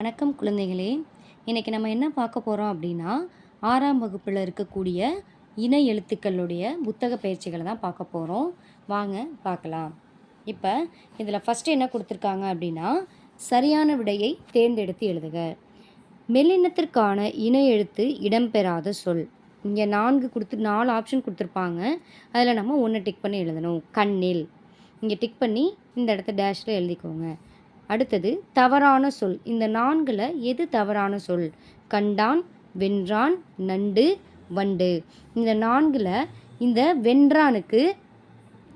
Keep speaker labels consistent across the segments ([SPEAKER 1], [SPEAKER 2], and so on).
[SPEAKER 1] வணக்கம் குழந்தைகளே. இன்றைக்கி நம்ம என்ன பார்க்க போகிறோம் அப்படின்னா ஆறாம் வகுப்பில் இருக்கக்கூடிய இன எழுத்துக்களுடைய புத்தக பயிற்சிகளை தான் பார்க்க போகிறோம் வாங்க பார்க்கலாம். இப்போ இதில் ஃபஸ்ட்டு என்ன கொடுத்துருக்காங்க அப்படின்னா சரியான விடையை தேர்ந்தெடுத்து எழுதுக. மெல்லினத்திற்கான இணை எழுத்து இடம்பெறாத சொல். இங்கே நான்கு கொடுத்து நாலு ஆப்ஷன் கொடுத்துருப்பாங்க. அதில் நம்ம ஒன்று டிக் பண்ணி எழுதணும். கண்ணில். இங்கே டிக் பண்ணி இந்த இடத்த டேஷில் எழுதிக்கோங்க. அடுத்தது தவறான சொல். இந்த நான்கில் எது தவறான சொல்? கண்டான் வென்றான் நண்டு வண்டு. இந்த நான்கில் இந்த வென்றானுக்கு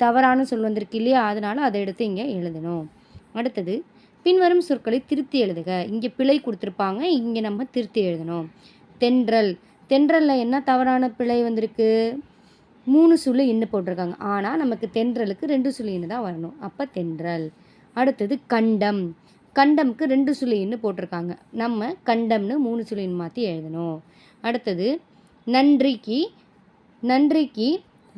[SPEAKER 1] தவறான சொல் வந்திருக்கு இல்லையா? அதனால் அதை எடுத்து இங்கே எழுதணும். அடுத்தது பின்வரும் சொற்களை திருத்தி எழுதுக. இங்கே பிழை கொடுத்துருப்பாங்க இங்கே நம்ம திருத்தி எழுதணும். தென்றல். தென்றலில் என்ன தவறான பிழை வந்திருக்கு? மூணு சுள்ளு இன்னு போட்டிருக்காங்க. ஆனால் நமக்கு தென்றலுக்கு ரெண்டு சுழி இன்னு தான் வரணும். அப்போ தென்றல். அடுத்தது கண்டம். கண்டம்க்கு ரெண்டு சுழின்னு போட்டிருக்காங்க. நம்ம கண்டம்னு மூணு சுழின்னு மாற்றி எழுதணும். அடுத்தது நன்றிக்கு நன்றிக்கு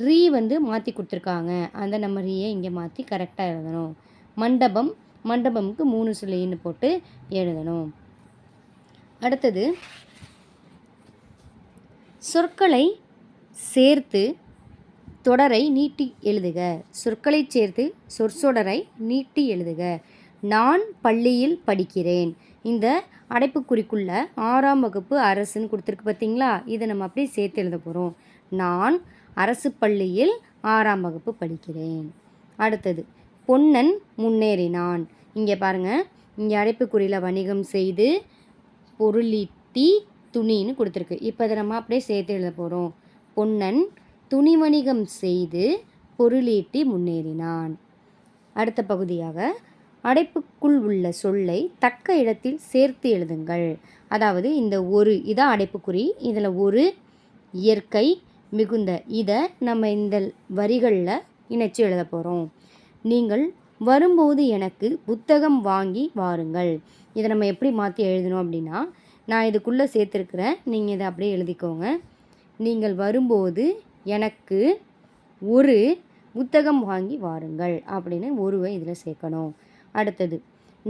[SPEAKER 1] ரீ வந்து மாற்றி கொடுத்துருக்காங்க. அந்த நம்ம ரீயை இங்கே மாற்றி கரெக்டாக எழுதணும். மண்டபம் மண்டபம்க்கு மூணு சுழின்னு போட்டு எழுதணும். அடுத்தது சொற்களை சேர்த்து தொடரை நீட்டி எழுதுக. சொற்களை சேர்த்து சொற்சொடரை நீட்டி எழுதுக. நான் பள்ளியில் படிக்கிறேன். இந்த அடைப்புக்குறிக்குள்ள ஆறாம் வகுப்பு அரசுன்னு கொடுத்துருக்கு பார்த்தீங்களா? இதை நம்ம அப்படியே சேர்த்து எழுத போகிறோம் நான் அரசு பள்ளியில் ஆறாம் வகுப்பு படிக்கிறேன். அடுத்தது பொன்னன் முன்னேறினான். இங்கே பாருங்கள் இங்கே அடைப்புக்குறியில் வணிகம் செய்து பொருளீட்டி துணின்னு கொடுத்துருக்கு. இப்போ இதை நம்ம அப்படியே சேர்த்து எழுத போகிறோம் பொன்னன் துணி வணிகம் செய்து பொருளீட்டி முன்னேறினான். அடுத்த பகுதியாக அடைப்புக்குள் உள்ள சொல்லை தக்க இடத்தில் சேர்த்து எழுதுங்கள். அதாவது இந்த ஒரு இதான் அடைப்புக்குறி இதில் ஒரு இயற்கை மிகுந்த இதை நம்ம இந்த வரிகளில் இணைச்சு எழுத போகிறோம் நீங்கள் வரும்போது எனக்கு புத்தகம் வாங்கி வாருங்கள். இதை நம்ம எப்படி மாற்றி எழுதணும் அப்படின்னா நான் இதுக்குள்ளே சேர்த்துருக்குறேன். நீங்கள் இதை அப்படியே எழுதிக்கோங்க. நீங்கள் வரும்போது எனக்கு ஒரு புத்தகம் வாங்கி வாருங்கள் அப்படின்னு ஒருவை இதில் சேர்க்கணும். அடுத்தது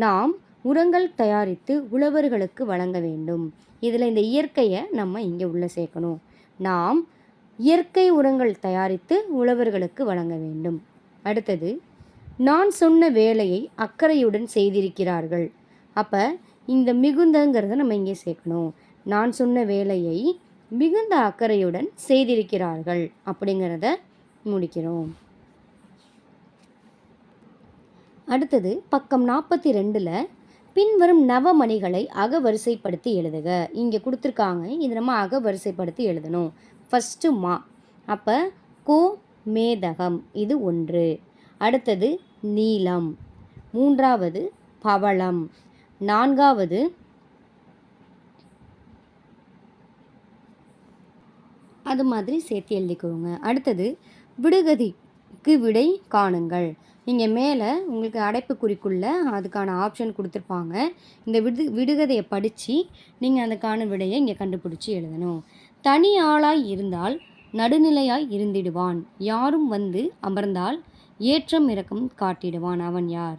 [SPEAKER 1] நாம் உரங்கள் தயாரித்து உழவர்களுக்கு வழங்க வேண்டும். இதில் இந்த இயற்கையை நம்ம இங்கே உள்ளே சேர்க்கணும். நாம் இயற்கை உரங்கள் தயாரித்து உழவர்களுக்கு வழங்க வேண்டும். அடுத்தது நான் சொன்ன வேலையை அக்கறையுடன் செய்திருக்கிறார்கள். அப்போ இந்த மிகுந்தங்கிறத நம்ம இங்கே சேர்க்கணும். நான் சொன்ன வேலையை மிகுந்த அக்கறையுடன் செய்திருக்கிறார்கள். அப்படிங்கிறத முடிக்கிறோம். அடுத்தது பக்கம் நாற்பத்தி ரெண்டில் பின்வரும் நவமணிகளை அகவரிசைப்படுத்தி எழுதுக. இங்கே கொடுத்துருக்காங்க இது நம்ம அகவரிசைப்படுத்தி எழுதணும். ஃபஸ்ட்டு மா. அப்போ கோ மேதகம் இது ஒன்று. அடுத்தது நீலம் மூன்றாவது பவளம். நான்காவது அது மாதிரி சேர்த்து எழுதிக்கோங்க. அடுத்தது விடுகதிக்கு விடை காணுங்கள். நீங்கள் மேலே உங்களுக்கு அடைப்புக்குறிக்குள்ள அதுக்கான ஆப்ஷன் கொடுத்துருப்பாங்க. இந்த விடு விடுகதையை படித்து நீங்கள் அதுக்கான விடையை இங்கே கண்டுபிடிச்சி எழுதணும். தனி ஆளாய் இருந்தால் நடுநிலையாய் இருந்திடுவான். யாரும் வந்து அமர்ந்தால் ஏற்றம் இறக்கம் காட்டிடுவான். அவன் யார்?